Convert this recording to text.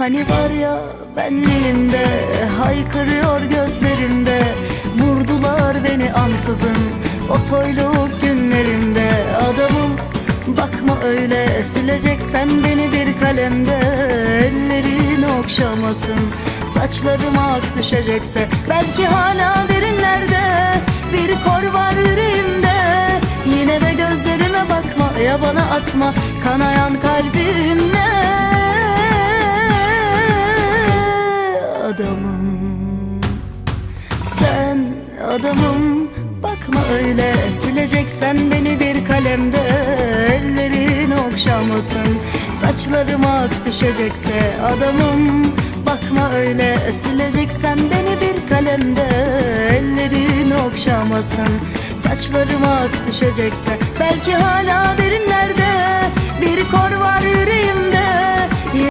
Hani var ya benliğimde Haykırıyor gözlerinde. Vurdular beni ansızın O toyluk günlerimde Adamım bakma öyle Sileceksen beni bir kalemde. Ellerin okşamasın Saçlarıma ak düşecekse. Belki hala derinlerde Bir kor var yüreğimde. Yine de gözlerime bakma Ya bana atma Kanayan kalbimle adamım. Sen adamım. Bakma öyle Sileceksen beni bir kalemde. Ellerin okşamasın Saçlarıma ak düşecekse adamım. Bakma öyle sileceksen beni bir kalemde. Ellerin okşamasın Saçlarıma ak düşecekse. Belki hala derinlerde